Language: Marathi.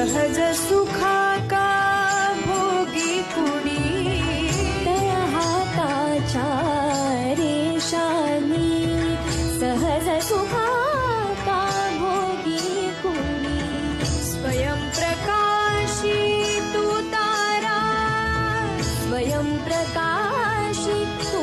सहज सुखा का भोगी कुणी? दया हाताच्या रेषानी सहज सुखा का भोगी कुणी? स्वयंप्रकाशी तू तारा स्वयंप्रकाशी तू